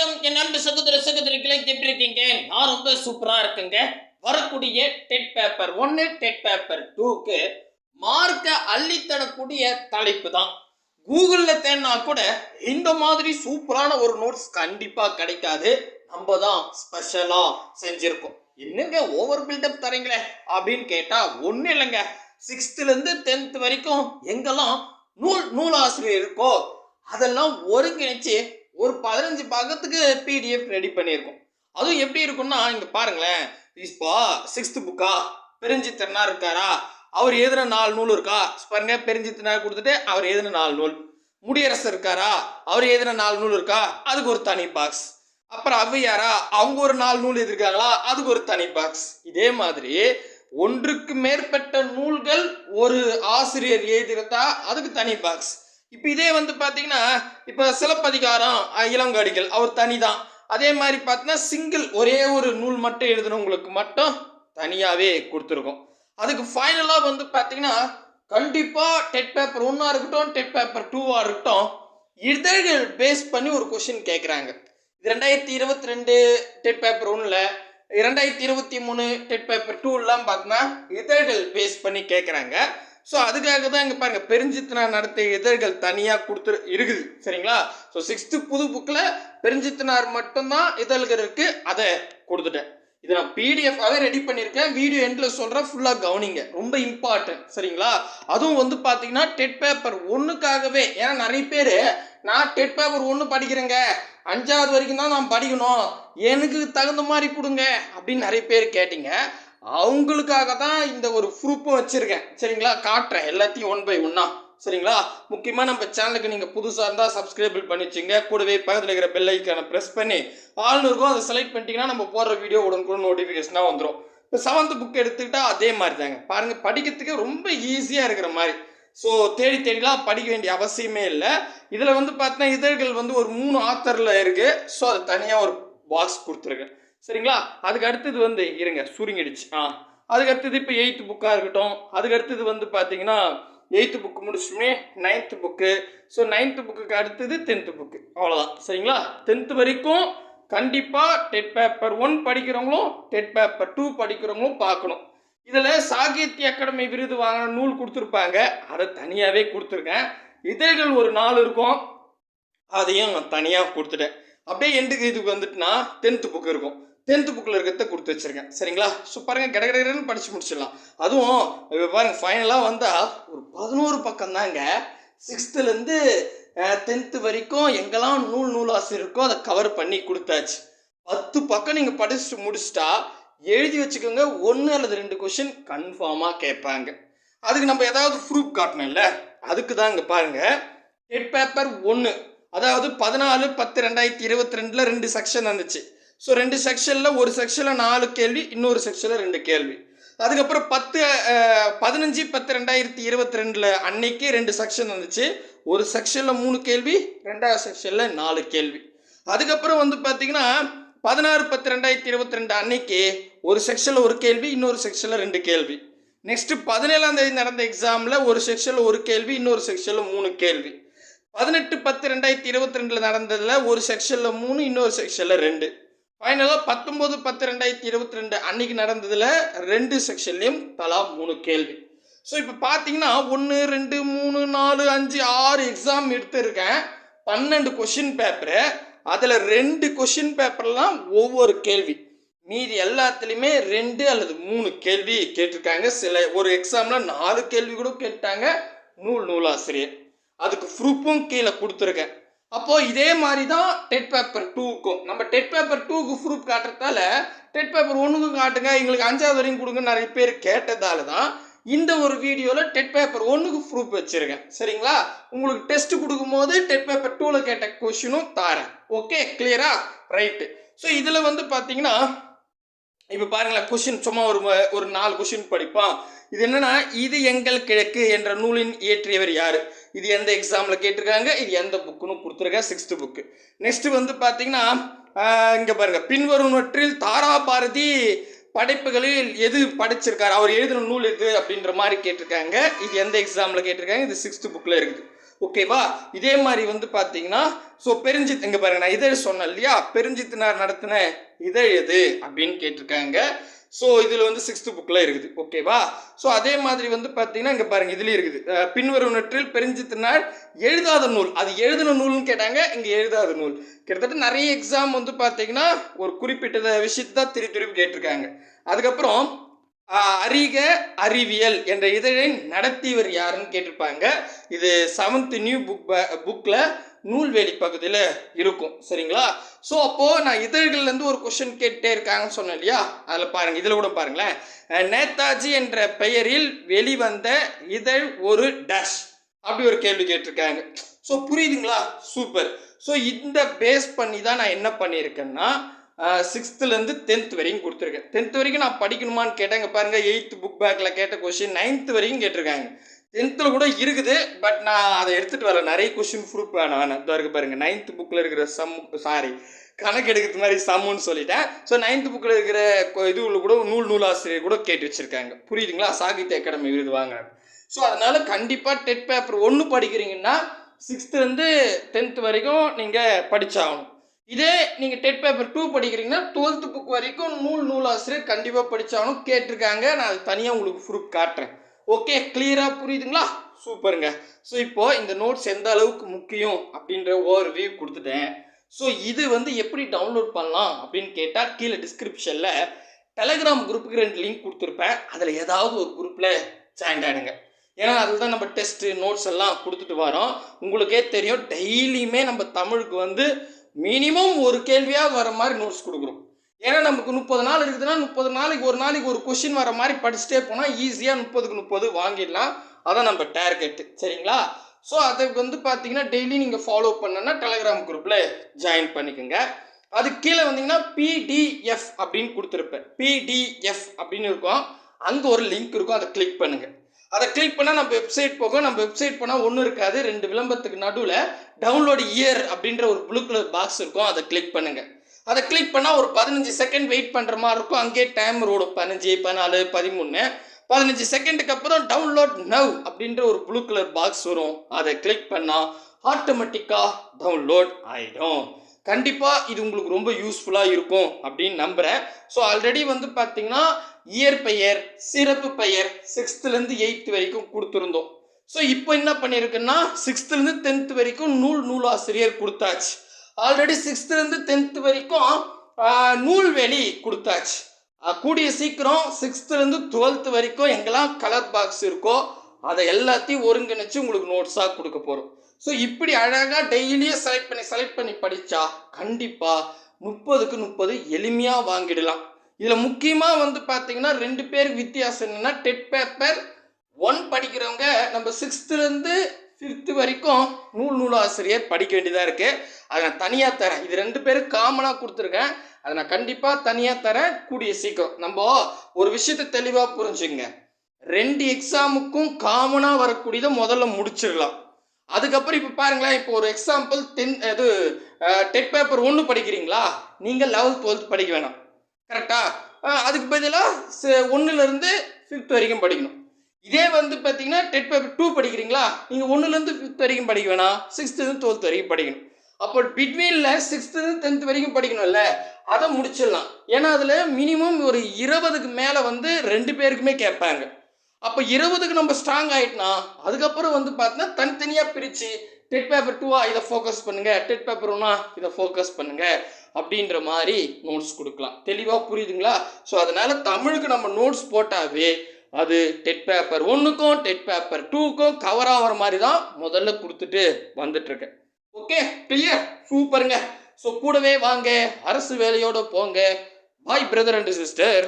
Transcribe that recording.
வணக்கம். என் அன்பு சகோதர சகோதரிகளை எப்படி இருக்கீங்க? நான் ரொம்ப சூப்பரா இருக்குங்க. வரக்கூடிய டெட் பேப்பர் ஒன்னு டெட் பேப்பர் டூக்கு மார்க்க அள்ளித்தரக்கூடிய தலைப்பு தான். கூகுளில் தேடினா கூட இந்த மாதிரி சூப்பரான ஒரு நோட்ஸ் கண்டிப்பா கிடைக்காது. நம்ம தான் ஸ்பெஷலா செஞ்சிருக்கோம். என்னங்க ஓவர் பில்டப் தரீங்களே அப்படின்னு கேட்டா ஒன்றும் இல்லைங்க. சிக்ஸ்த்துலேருந்து டென்த் வரைக்கும் எங்கெல்லாம் நூல் நூலாசிரியர் இருக்கோ அதெல்லாம் ஒருங்கிணைச்சு ஒரு பதினஞ்சு பக்கத்துக்கு பிடிஎஃப் ரெடி பண்ணியிருக்கோம். அதுவும் எப்படி இருக்கும்னா இங்க பாருங்களேன். இப்போ சிக்ஸ்த் புக்கா பெருஞ்சித்தனா இருக்காரா? அவர் எழுதின நாலு நூல் இருக்கா? பாருங்க பெருஞ்சித்தனா கொடுத்துட்டு அவர் எழுதின நாலு நூல். முடியரசர் இருக்காரா? அவர் எழுதின நாலு நூல் இருக்கா? அதுக்கு ஒரு தனி பாக்ஸ் அப்புறம் ஔவையாரா? அவங்க ஒரு நாலு நூல் எழுதிருக்காங்களா அதுக்கு ஒரு தனி பாக்ஸ் இதே மாதிரி ஒன்றுக்கு மேற்பட்ட நூல்கள் ஒரு ஆசிரியர் எழுதியிருந்தா அதுக்கு தனி பாக்ஸ் இப்போ இதே வந்து பார்த்தீங்கன்னா இப்போ சிலப்பதிகாரம் இளங்காடிகள் அவர் தனி தான் அதே மாதிரி பார்த்தீங்கன்னா சிங்கிள் ஒரே ஒரு நூல் மட்டும் எழுதுனவங்களுக்கு மட்டும் தனியாகவே கொடுத்துருக்கோம். அதுக்கு ஃபைனலாக வந்து பார்த்தீங்கன்னா கண்டிப்பாக டெட் பேப்பர் ஒன்றா இருக்கட்டும் டெட் பேப்பர் டூவாக இருக்கட்டும் இதழ்கள் பேஸ் பண்ணி ஒரு கொஷின் கேட்குறாங்க இது ரெண்டாயிரத்தி இருபத்தி ரெண்டு டெட் பேப்பர் ஒன்றில் இரண்டாயிரத்தி இருபத்தி மூணு டெட் பேப்பர் டூலாம் பார்த்தோன்னா இதழ்கள் பேஸ் பண்ணி கேட்குறாங்க ஸோ அதுக்காக தான் இங்கே பாருங்கள் பெருஞ்சித்தனா நடத்திய இதழ்கள் தனியாக கொடுத்து இருக்குது. சரிங்களா? ஸோ சிக்ஸ்த்து புது புக்கில் பெருஞ்சித்தனார் மட்டும்தான் இதழ்கள் இருக்குது அதை கொடுத்துட்டேன். இதை நான் பிடிஎஃபாகவே ரெடி பண்ணியிருக்கேன். வீடியோ எண்டில் சொல்கிறேன் ஃபுல்லாக கவனிங்க. ரொம்ப இம்பார்ட்டன்ட் சரிங்களா? அதுவும் வந்து பார்த்தீங்கன்னா டெட் பேப்பர் ஒன்றுக்காகவே ஏன்னா நிறைய பேர் நான் டெட் பேப்பர் ஒன்று படிக்கிறேங்க. அஞ்சாவது வரைக்கும் தான் நான் படிக்கணும். எனக்கு தகுந்த மாதிரி கொடுங்க. அப்படின்னு நிறைய பேர் கேட்டீங்க. அவங்களுக்காக தான் இந்த ஒரு ப்ரூஃபும் வச்சுருக்கேன். சரிங்களா? காட்டுறேன். எல்லாத்தையும் ஒன் பை ஒன்னா சரிங்களா? முக்கியமாக நம்ம சேனலுக்கு நீங்கள் புதுசாக இருந்தால் சப்ஸ்கிரைபிள் பண்ணி வச்சுங்க கூடவே பக்கத்தில் இருக்கிற பெல் ஐக்கானை ப்ரெஸ் பண்ணி ஆளுநருக்கும் அதை செலக்ட் பண்ணிட்டீங்கன்னா நம்ம போடுற வீடியோ உடனுக்குடன் நோட்டிஃபிகேஷனாக வந்துடும் இப்போ செவன்த் புக் எடுத்துக்கிட்டால் அதே மாதிரி தாங்க பாருங்கள் படிக்கிறதுக்கு ரொம்ப ஈஸியாக இருக்கிற மாதிரி. ஸோ தேடி தேடிலாம் படிக்க வேண்டிய அவசியமே இல்லை. இதில் வந்து பார்த்தீங்கன்னா இதழ்கள் வந்து ஒரு மூணு ஆத்தரில் இருக்குது ஸோ அது தனியாக ஒரு பாக்ஸ் கொடுத்துருக்கேன். சரிங்களா? அதுக்கு அடுத்தது வந்து இருங்க சுருங்கிடுச்சு. ஆ. அதுக்கு அடுத்தது இப்போ எயித்து புக்காக இருக்கட்டும். அதுக்கு அடுத்தது வந்து பார்த்தீங்கன்னா எயித்து புக்கு முடிச்சுமே நைன்த்து புக்கு ஸோ நைன்த்து புக்குக்கு அடுத்தது டென்த்து புக்கு அவ்வளோதான் சரிங்களா? டென்த்து வரைக்கும் கண்டிப்பாக டெட் பேப்பர் ஒன் படிக்கிறவங்களும் டெட் பேப்பர் டூ படிக்கிறவங்களும் பார்க்கணும். இதில் சாகித்ய அகாடமி விருது வாங்கின நூல் கொடுத்துருப்பாங்க. அதை தனியாகவே கொடுத்துருக்கேன். இதழ்கள் ஒரு நாள் இருக்கும். அதையும் நான் தனியாக கொடுத்துட்டேன். அப்படியே எண்டுக்கு இதுக்கு வந்துட்டுனா டென்த்து புக்கு இருக்கும். டென்த்து புக்கில் இருக்கிறத கொடுத்து வச்சுருக்கேன். சரிங்களா? ஸோ பாருங்கள் கடகடன்னு படித்து முடிச்சிடலாம். அதுவும் இப்போ பாருங்க ஃபைனலாக வந்தால் ஒரு பதினோரு பக்கம் தாங்க சிக்ஸ்த்துலேருந்து டென்த்து வரைக்கும் எங்கெல்லாம் நூல் நூலாசிரியர் இருக்கோ அதை கவர் பண்ணி கொடுத்தாச்சு. பத்து பக்கம் நீங்கள் படிச்சுட்டு முடிச்சிட்டா எழுதி வச்சுக்கோங்க ஒன்று அல்லது ரெண்டு கொஷின் கன்ஃபார்மாக கேட்பாங்க. அதுக்கு நம்ம ஏதாவது ப்ரூஃப் காட்டணும்ல? அதுக்கு தான் இங்கே பாருங்கள் டெட் பேப்பர் ஒன்று அதாவது பதினாலு பத்து ரெண்டாயிரத்தி இருபத்தி ரெண்டில் ரெண்டு செக்ஷன் வந்துச்சு. ஸோ ரெண்டு செக்ஷனில் ஒரு செக்ஷனில் நாலு கேள்வி இன்னொரு செக்ஷனில் ரெண்டு கேள்வி அதுக்கப்புறம் பத்து பதினஞ்சு பத்து ரெண்டாயிரத்தி இருபத்தி ரெண்டில் அன்னைக்கு ரெண்டு செக்ஷன் வந்துச்சு ஒரு செக்ஷனில் மூணு கேள்வி ரெண்டாவது செக்ஷனில் நாலு கேள்வி அதுக்கப்புறம் வந்து பார்த்தீங்கன்னா பதினாறு பத்து ரெண்டாயிரத்தி இருபத்தி ரெண்டு அன்னைக்கு ஒரு செக்ஷனில் ஒரு கேள்வி இன்னொரு செக்ஷனில் ரெண்டு கேள்வி நெக்ஸ்ட்டு பதினேழாம் தேதி நடந்த எக்ஸாமில் ஒரு செக்ஷனில் ஒரு கேள்வி இன்னொரு செக்ஷனில் மூணு கேள்வி பதினெட்டு பத்து ரெண்டாயிரத்தி இருபத்தி ரெண்டில் நடந்ததில் ஒரு செக்ஷனில் மூணு இன்னொரு செக்ஷனில் ரெண்டு ஃபைனலாக பத்தொம்போது பத்து ரெண்டாயிரத்தி இருபத்தி ரெண்டு அன்னைக்கு நடந்ததில் ரெண்டு செக்ஷன்லேயும் தலா மூணு கேள்வி. ஸோ இப்போ பார்த்தீங்கன்னா ஒன்று ரெண்டு மூணு நாலு அஞ்சு ஆறு எக்ஸாம் எடுத்திருக்கேன். பன்னெண்டு கொஷின் பேப்பரு அதில் ரெண்டு கொஷின் பேப்பர்லாம் ஒவ்வொரு கேள்வி. மீதி எல்லாத்துலேயுமே ரெண்டு அல்லது மூணு கேள்வி கேட்டிருக்காங்க. சில ஒரு எக்ஸாமில் நாலு கேள்வி கூட கேட்டாங்க. நூல் நூலாசிரியர். அதுக்கு ப்ரூஃபும் கீழே கொடுத்துருக்கேன். அப்போது இதே மாதிரி தான் டெட் பேப்பர் டூக்கும் நம்ம டெட் பேப்பர் டூக்கு ப்ரூஃப் காட்டுறதால டெட் பேப்பர் ஒன்றுக்கும் காட்டுங்க எங்களுக்கு அஞ்சாவது வரையும் கொடுங்க நிறைய பேர் கேட்டதால தான் இந்த ஒரு வீடியோவில் டெட் பேப்பர் ஒன்றுக்கு ப்ரூஃப் வச்சுருக்கேன். சரிங்களா? உங்களுக்கு டெஸ்ட் கொடுக்கும்போது டெட் பேப்பர் டூவில் கேட்ட கொஷினும் தாரேன். ஓகே கிளியரா ரைட்டு ஸோ இதில் வந்து பார்த்தீங்கன்னா இப்போ பாருங்களேன் கொஷின் சும்மா ஒரு ஒரு நாலு கொஷின் படிப்பான். இது என்னன்னா இது எங்கள் கிழக்கு என்ற நூலின் இயற்றியவர் யார்? இது எந்த எக்ஸாமில் கேட்டிருக்காங்க? இது எந்த புக்குன்னு கொடுத்துருக்கா சிக்ஸ்த்து புக்கு நெக்ஸ்ட்டு வந்து பார்த்தீங்கன்னா இங்கே பாருங்கள் பின்வருவற்றில் தாரா பாரதி படைப்புகளில் எது படிச்சிருக்காரு? அவர் எழுதின நூல் எது அப்படின்ற மாதிரி கேட்டிருக்காங்க. இது எந்த எக்ஸாமில் கேட்டிருக்காங்க? இது சிக்ஸ்த்து புக்கில் இருக்குது. ஓகேவா இதே மாதிரி வந்து பார்த்தீங்கன்னா ஸோ பெருஞ்சித் இங்கே பாருங்க நான் இதழ் சொன்னேன் இல்லையா? பெருஞ்சித்தினார் நடத்தின இதழ் எது அப்படின்னு கேட்டிருக்காங்க. ஸோ இதில் வந்து சிக்ஸ்த்து புக்கில் இருக்குது. ஓகேவா ஸோ அதே மாதிரி வந்து பார்த்தீங்கன்னா இங்கே பாருங்கள் இதுலேயும் இருக்குது. பின்வரும் நற்றில் பெருஞ்சித்தினார் எழுதாத நூல். அது எழுதின நூல்னு கேட்டாங்க இங்கே எழுதாத நூல். கிட்டத்தட்ட நிறைய எக்ஸாம் வந்து பார்த்தீங்கன்னா ஒரு குறிப்பிட்ட விஷயத்தை தான் திருப்பி திருப்பி கேட்டிருக்காங்க. அதுக்கப்புறம் அறிக அறிவியல் என்ற இதழை நடத்தியவர் யாருன்னு கேட்டிருப்பாங்க. இது செவன்த் நியூ புக் புக்கில் நூல்வேலி பகுதியில் இருக்கும். சரிங்களா? ஸோ அப்போது நான் இதழ்கள்லேருந்து ஒரு கொஷின் கேட்டே இருக்காங்கன்னு சொன்னேன் இல்லையா? அதில் பாருங்கள் இதில் கூட பாருங்களேன். நேதாஜி என்ற பெயரில் வெளிவந்த இதழ் ஒரு டேஷ் அப்படி ஒரு கேள்வி கேட்டிருக்காங்க. ஸோ புரியுதுங்களா? சூப்பர் ஸோ இந்த பேஸ் பண்ணி தான் நான் என்ன பண்ணியிருக்கேன்னா சிக்ஸ்த்துலேருந்து டென்த் வரைக்கும் கொடுத்துருக்கேன். டென்த் வரைக்கும் நான் படிக்கணுமான்னு கேட்டாங்க பாருங்கள் எயித்து புக் பேக்கில் கேட்ட கொஷின் நைன்த் வரைக்கும் கேட்டிருக்காங்க. டென்த்தில் கூட இருக்குது பட் நான் அதை எடுத்துகிட்டு வரல. நிறைய கொஷின் ப்ரூஃப் வேணாம் வேணாம். இதோ பாருங்கள் நைன்த் புக்கில் இருக்கிற சம் சாரி கணக்கு எடுக்கிறது மாதிரி சம்முன்னு சொல்லிட்டேன். ஸோ நைன்த் புக்கில் இருக்கிற இது கூட நூல் நூலாசிரியர் கூட கேட்டு வச்சுருக்காங்க. புரியுதுங்களா? சாகித்ய அகாடமி விருது வாங்கினாங்க ஸோ அதனால் கண்டிப்பாக டெட் பேப்பர் ஒன்று படிக்கிறீங்கன்னா சிக்ஸ்த்துலேருந்து டென்த் வரைக்கும் நீங்கள் படித்தாகணும் இதே நீங்கள் டெட் பேப்பர் டூ படிக்கிறீங்கன்னா டுவெல்த்து புக் வரைக்கும் நூல் நூலாசிரியர் கண்டிப்பாக படித்தாலும் கேட்டிருக்காங்க. நான் அது தனியாக உங்களுக்கு ப்ரூஃப் காட்டுறேன். ஓகே கிளியராக புரியுதுங்களா? சூப்பருங்க. ஸோ இப்போது இந்த நோட்ஸ் எந்த அளவுக்கு முக்கியம் அப்படின்ற ஓவர் வியூ கொடுத்துட்டேன். ஸோ இது வந்து எப்படி டவுன்லோட் பண்ணலாம் அப்படின்னு கேட்டால் கீழே டிஸ்கிரிப்ஷனில் டெலகிராம் குரூப்புக்கு ரெண்டு லிங்க் கொடுத்துருப்பேன். அதில் ஏதாவது ஒரு குரூப்பில் ஜாயின் ஆகிடுங்க ஏன்னா அதில் தான் நம்ம டெஸ்ட்டு நோட்ஸ் எல்லாம் கொடுத்துட்டு வரோம். உங்களுக்கே தெரியும் டெய்லியுமே நம்ம தமிழுக்கு வந்து மினிமம் ஒரு கேள்வியாக வர மாதிரி நோட்ஸ் கொடுக்குறோம். ஏன்னா நமக்கு முப்பது நாள் இருக்குதுன்னா முப்பது நாளைக்கு ஒரு நாளைக்கு ஒரு கொஷின் வர மாதிரி படிச்சுட்டே போனால் ஈஸியாக முப்பதுக்கு முப்பது வாங்கிடலாம். அதான் நம்ம டார்கெட்டு சரிங்களா? ஸோ அதுக்கு வந்து பார்த்தீங்கன்னா டெய்லி நீங்கள் ஃபாலோ பண்ணனா டெலகிராம் குரூப்பில் ஜாயின் பண்ணிக்கோங்க. அது கீழே வந்தீங்கன்னா பிடிஎஃப் அப்படின்னு கொடுத்துருப்பேன். பிடிஎஃப் அப்படின்னு இருக்கும். அங்கே ஒரு லிங்க் இருக்கும். அதை கிளிக் பண்ணுங்கள் அதை கிளிக் பண்ணால் நம்ம வெப்சைட் போகும். நம்ம வெப்சைட் போனால் ஒன்றும் இருக்காது. ரெண்டு விளம்பரத்துக்கு நடுவில் டவுன்லோட் இயர் அப்படின்ற ஒரு ப்ளூ கலர் பாக்ஸ் இருக்கும். அதை கிளிக் பண்ணுங்கள் அதை கிளிக் பண்ணால் ஒரு பதினஞ்சு செகண்ட் வெயிட் பண்ணுற மாதிரி இருக்கும். அங்கேயே டைம் ஓடும் பதினஞ்சு பதினாலு பதிமூணு. பதினஞ்சு செகண்டுக்கு அப்புறம் டவுன்லோட் நவ் அப்படின்ற ஒரு ப்ளூ கலர் பாக்ஸ் வரும். அதை கிளிக் பண்ணால் ஆட்டோமேட்டிக்காக டவுன்லோட் ஆகிடும் கண்டிப்பாக இது உங்களுக்கு ரொம்ப யூஸ்ஃபுல்லாக இருக்கும் அப்படின்னு நம்புகிறேன் ஸோ ஆல்ரெடி வந்து பார்த்தீங்கன்னா இயற்பெயர் சிறப்பு பெயர் சிக்ஸ்த்துலேருந்து எயித்து வரைக்கும் கொடுத்துருந்தோம். ஸோ இப்போ என்ன பண்ணியிருக்குன்னா சிக்ஸ்த்துலேருந்து டென்த்து வரைக்கும் நூல் நூலாசிரியர் கொடுத்தாச்சு. ஆல்ரெடி சிக்ஸ்த்துலேருந்து டென்த்து வரைக்கும் ஆஹ், நூல்வெளி கொடுத்தாச்சு. கூடிய சீக்கிரம் சிக்ஸ்த்துலேருந்து டுவெல்த்து வரைக்கும் எங்கெல்லாம் கலர் பாக்ஸ் இருக்கோ அதை எல்லாத்தையும் ஒருங்கிணைச்சு உங்களுக்கு நோட்ஸாக கொடுக்க போகிறோம் ஸோ இப்படி அழகாக டெய்லியும் செலக்ட் பண்ணி செலக்ட் பண்ணி படித்தா கண்டிப்பாக முப்பதுக்கு முப்பது எளிமையாக வாங்கிடலாம். இதில் முக்கியமாக வந்து பார்த்தீங்கன்னா ரெண்டு பேர் வித்தியாசம் என்னென்னா டெட் பேப்பர் ஒன் படிக்கிறவங்க நம்ம சிக்ஸ்த்துலேருந்து ஃபிஃப்த்து வரைக்கும் நூல் நூலாசிரியர் படிக்க வேண்டியதாக இருக்குது அதை நான் தனியாக தரேன். இது ரெண்டு பேரும் காமனாக கொடுத்துருக்கேன். அதை நான் கண்டிப்பாக தனியாக தரேன். கூடிய சீக்கிரம். நம்ம ஒரு விஷயத்தை தெளிவாக புரிஞ்சுங்க ரெண்டு எக்ஸாமுக்கும் காமனாக வரக்கூடியதை முதல்ல முடிச்சிடலாம். அதுக்கப்புறம் இப்போ பாருங்களேன் இப்போ ஒரு எக்ஸாம்பிள் டென் இது டெட் பேப்பர் ஒன்று படிக்கிறீங்களா? நீங்கள் லெவல்த் டுவெல்த் படிக்க வேணாம். கரெக்டாக அதுக்கு பதிலாக ஒன்றுலேருந்து ஃபிஃப்த் வரைக்கும் படிக்கணும். இதே வந்து பார்த்தீங்கன்னா டெட் பேப்பர் டூ படிக்கிறீங்களா? நீங்கள் ஒன்றுலேருந்து ஃபிஃப்த் வரைக்கும் படிக்க வேணாம் சிக்ஸ்த்துலேருந்து டுவெல்த் வரைக்கும் படிக்கணும். அப்போ பிட்வீனில் சிக்ஸ்த்துலேருந்து டென்த் வரைக்கும் படிக்கணும்ல? அதை முடிச்சிடலாம். ஏன்னா அதில் மினிமம் ஒரு இருபதுக்கு மேலே வந்து ரெண்டு பேருக்குமே கேட்பாங்க. அப்போ இருபதுக்கு நம்ம ஸ்ட்ராங் ஆகிட்டோன்னா அதுக்கப்புறம் வந்து பார்த்தீங்கன்னா தனித்தனியாக பிரித்து டெட் பேப்பர் டூவா இதை ஃபோக்கஸ் பண்ணுங்கள் டெட் பேப்பர் ஒன்னா இதை ஃபோக்கஸ் பண்ணுங்கள் அப்படின்ற மாதிரி நோட்ஸ் கொடுக்கலாம். தெளிவாக புரியுதுங்களா? ஸோ அதனால் தமிழுக்கு நம்ம நோட்ஸ் போட்டாவே அது டெட் பேப்பர் ஒன்றுக்கும் டெட் பேப்பர் டூக்கும் கவர் ஆகிற மாதிரி தான் முதல்ல கொடுத்துட்டு வந்துட்டுருக்கேன். ஓகே கிளியர் சூப்பருங்க ஸோ கூடவே வாங்க. அரசு வேலையோட போங்க. பாய் பிரதர் அண்ட் சிஸ்டர்